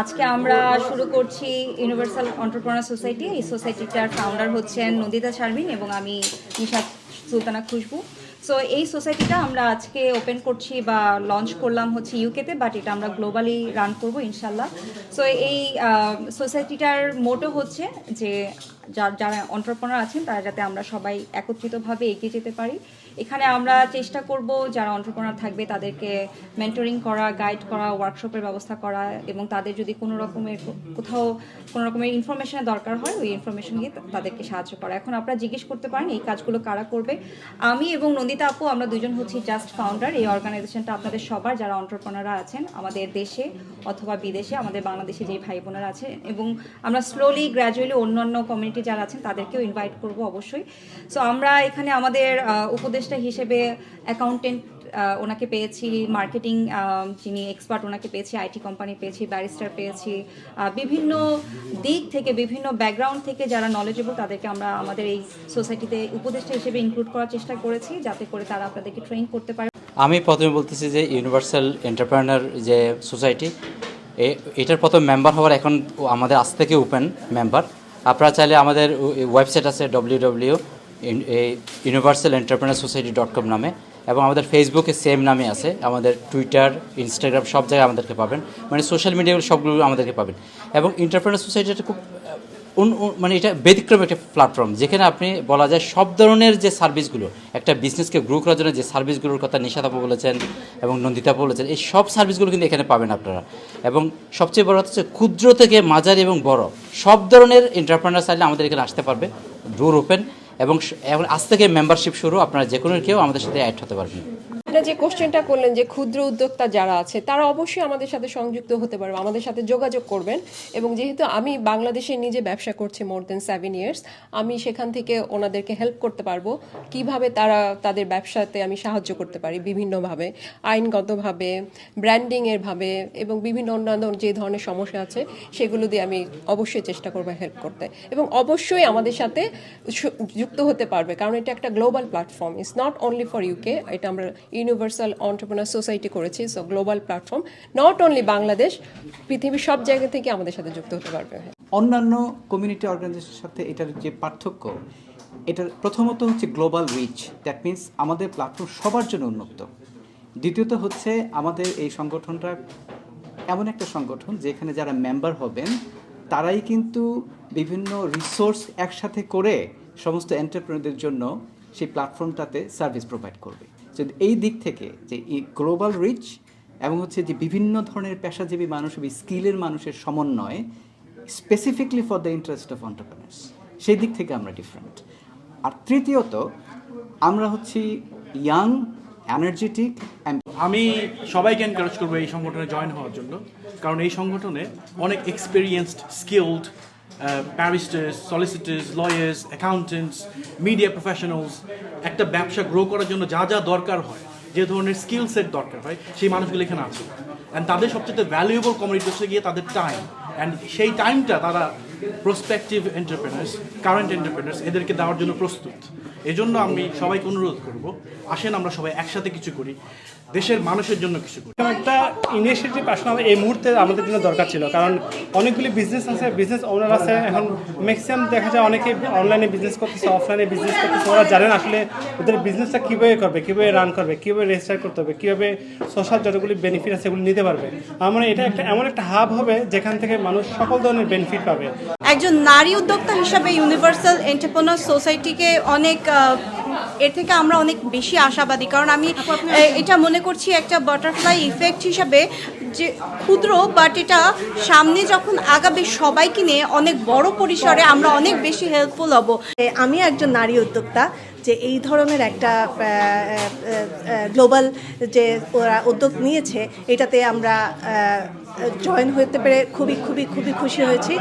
আজকে আমরা শুরু করছি ইউনিভার্সাল অন্টারপ্রনার সোসাইটি এই সোসাইটিটার ফাউন্ডার হচ্ছেন নন্দিতা শারমিন এবং আমি নিশা সুলতানা খুশবু। সো এই সোসাইটিটা আমরা আজকে ওপেন করছি বা লঞ্চ করলাম হচ্ছে ইউকেতে বাট এটা আমরা গ্লোবালি রান করব ইনশাল্লাহ সো এই সোসাইটিটার মোটো হচ্ছে যে, যার, যারা অন্টারপ্রনার আছেন, তারা যাতে আমরা সবাই একত্রিতভাবে এগিয়ে যেতে পারি। এখানে আমরা চেষ্টা করব যারা অন্টারপ্রনার থাকবে তাদেরকে মেন্টরিং করা গাইড করা ওয়ার্কশপের ব্যবস্থা করা এবং তাদের যদি কোনো রকমের কোথাও কোনো রকমের ইনফরমেশনের দরকার হয় ওই ইনফরমেশন দিয়ে তাদেরকে সাহায্য করা। এখন আপনারা জিজ্ঞেস করতে পারেন এই কাজগুলো কারা করবে। আমি এবং নন্দিতা আপু আমরা দুজন হচ্ছি জাস্ট ফাউন্ডার এই অর্গানাইজেশনটা আপনাদের সবার যারা অন্টারপ্রনাররা আছেন আমাদের দেশে অথবা বিদেশে আমাদের বাংলাদেশে যে ভাই বোনেরা আছে এবং আমরা স্লোলি গ্র্যাজুয়ালি অন্যান্য কমিউনিটি যারা আছেন তাদেরকেও ইনভাইট করব অবশ্যই। সো আমরা এখানে আমাদের আহ, উপদেষ্টা হিসেবে অ্যাকাউন্টেন্ট ওনাকে পেয়েছি মার্কেটিং যিনি এক্সপার্ট ওনাকে পেয়েছি আইটি কোম্পানি পেয়েছি ব্যারিস্টার পেয়েছি বিভিন্ন দিক থেকে, বিভিন্ন ব্যাকগ্রাউন্ড থেকে যারা নলেজেবল তাদেরকে আমরা আমাদের এই সোসাইটিতে উপদেষ্টা হিসেবে ইনক্লুড করার চেষ্টা করেছি, যাতে করে তারা আপনাদেরকে ট্রেন করতে পারে। আমি প্রথমে বলতেছি যে ইউনিভার্সাল এন্টারপ্রেনার যে সোসাইটি এটার প্রথম মেম্বার হওয়ার এখন আমাদের আজ থেকে ওপেন মেম্বার আপনারা চাইলে আমাদের ওয়েবসাইট আছে W W universal entrepreneur society dot com নামে এবং আমাদের ফেসবুকে সেম নামে আছে। আমাদের টুইটার ইনস্টাগ্রাম সব জায়গায় আমাদেরকে পাবেন। মানে সোশ্যাল মিডিয়াগুলো সবগুলো আমাদেরকে পাবেন। এবং এন্টারপ্রেনার একটা খুব মানে এটা ব্যতিক্রম একটা প্ল্যাটফর্ম যেখানে আপনি বলা যায় সব ধরনের যে সার্ভিসগুলো একটা বিজনেসকে গ্রো করার জন্য যে সার্ভিসগুলোর কথা নিশাতাপু বলেছেন এবং নন্দিতাপু বলেছেন, এই সব সার্ভিসগুলো কিন্তু এখানে পাবেন আপনারা। এবং সবচেয়ে বড় হচ্ছে ক্ষুদ্র থেকে মাঝারি এবং বড়। সব ধরনের এন্টারপ্রেনার চাইলে আমাদের এখানে আসতে পারবে। ডোর ওপেন এবং এখন আজ থেকে মেম্বারশিপ শুরু, আপনারা যে কোনো কেউ আমাদের সাথে অ্যাড হতে পারবেন। আপনারা যে কোশ্চেনটা করলেন যে ক্ষুদ্র উদ্যোক্তা যারা আছে, তারা অবশ্যই আমাদের সাথে সংযুক্ত হতে পারবে, আমাদের সাথে যোগাযোগ করবেন। এবং যেহেতু আমি বাংলাদেশে নিজে ব্যবসা করছি মোর দেন সেভেন ইয়ার্স আমি সেখান থেকে ওনাদেরকে হেল্প করতে পারব। কীভাবে তারা তাদের ব্যবসাতে আমি সাহায্য করতে পারি বিভিন্নভাবে, আইনগতভাবে ব্র্যান্ডিংয়ের ভাবে এবং বিভিন্ন অন্যান্য যে ধরনের সমস্যা আছে, সেগুলো দিয়ে আমি অবশ্যই চেষ্টা করব হেল্প করতে। এবং অবশ্যই আমাদের সাথে যুক্ত হতে পারবে, কারণ এটা একটা global platform it's not only for UK এটা আমরা ইউনিভার্সাল অন্টারপ্রেনার সোসাইটি করেছি so global platform not only Bangladesh, পৃথিবীর সব জায়গা থেকে আমাদের সাথে যুক্ত হতে পারবে। অন্যান্য কমিউনিটি অর্গানাইজেশনের সাথে এটার যে পার্থক্য, এটার প্রথমত হচ্ছে গ্লোবাল রিচ দ্যাট মিন্স আমাদের প্ল্যাটফর্ম সবার জন্য উন্মুক্ত। দ্বিতীয়ত হচ্ছে আমাদের এই সংগঠনটা এমন একটা সংগঠন যেখানে যারা মেম্বার হবেন, তারাই কিন্তু বিভিন্ন রিসোর্স একসাথে করে সমস্ত এন্টারপ্রেনারদের জন্য সেই প্ল্যাটফর্মটাতে সার্ভিস প্রোভাইড করবে। তো এই দিক থেকে যে গ্লোবাল রিচ এবং হচ্ছে যে বিভিন্ন ধরনের পেশাজীবী মানুষ এবং স্কিলের মানুষের সমন্বয় specifically for the interest of entrepreneurs সেই দিক থেকে আমরা ডিফারেন্ট আর তৃতীয়ত, আমরা হচ্ছি ইয়াং এনার্জেটিক আমি সবাইকে এনকারেজ করব এই সংগঠনে জয়েন হওয়ার জন্য। কারণ এই সংগঠনে অনেক experienced skilled barristers solicitors lawyers accountants media professionals একটা ব্যবসা গ্রো করার জন্য যা যা দরকার হয়, যে ধরনের স্কিল সেট দরকার হয় সেই মানুষগুলো এখানে আছে। অ্যান্ড তাদের সবচেয়ে ভ্যালুয়েবল কমিউনিটি হচ্ছে গিয়ে তাদের টাইম অ্যান্ড সেই টাইমটা তারা প্রসপেক্টিভ এন্টারপ্রেনার্স কারেন্ট এন্টারপ্রেনার্স এদেরকে দেওয়ার জন্য প্রস্তুত। এজন্য আমি সবাইকে অনুরোধ করব, আসেন আমরা সবাই একসাথে কিছু করি, দেশের মানুষের জন্য কিছু করি। একটা ইনিশিয়েটিভ আসলে এই মুহূর্তে আমাদের জন্য দরকার ছিল, কারণ অনেকগুলি বিজনেস আছে বিজনেস ওনার আছে, এখন ম্যাক্সিমাম দেখা যায় অনেকে অনলাইনে বিজনেস করতেছে অফলাইনে বিজনেস করতেছে, ওরা জানেন আসলে ওদের বিজনেসটা কীভাবে করবে, কীভাবে রান করবে, কীভাবে রেজিস্টার করতে হবে, কীভাবে সোশ্যাল যতগুলি বেনিফিট আছে সেগুলো নিতে পারবে। আমার এটা একটা, এমন একটা হাব হবে যেখান থেকে মানুষ সকল ধরনের বেনিফিট পাবে। একজন নারী উদ্যোক্তা হিসাবে ইউনিভার্সাল এন্টারপ্রেনার সোসাইটিকে অনেক এর থেকে আমরা অনেক বেশি আশাবাদী কারণ আমি এটা মনে করছি একটা বাটারফ্লাই ইফেক্ট হিসাবে যে ক্ষুদ্র বাট এটা সামনে যখন আগাবে সবাইকে নিয়ে অনেক বড় পরিসরে আমরা অনেক বেশি হেল্পফুল হব। আমি একজন নারী উদ্যোক্তা যে এই ধরনের একটা গ্লোবাল যে ওরা উদ্যোগ নিয়েছে এটাতে আমরা জয়েন হতে পেরে খুবই খুবই খুবই খুশি হয়েছি।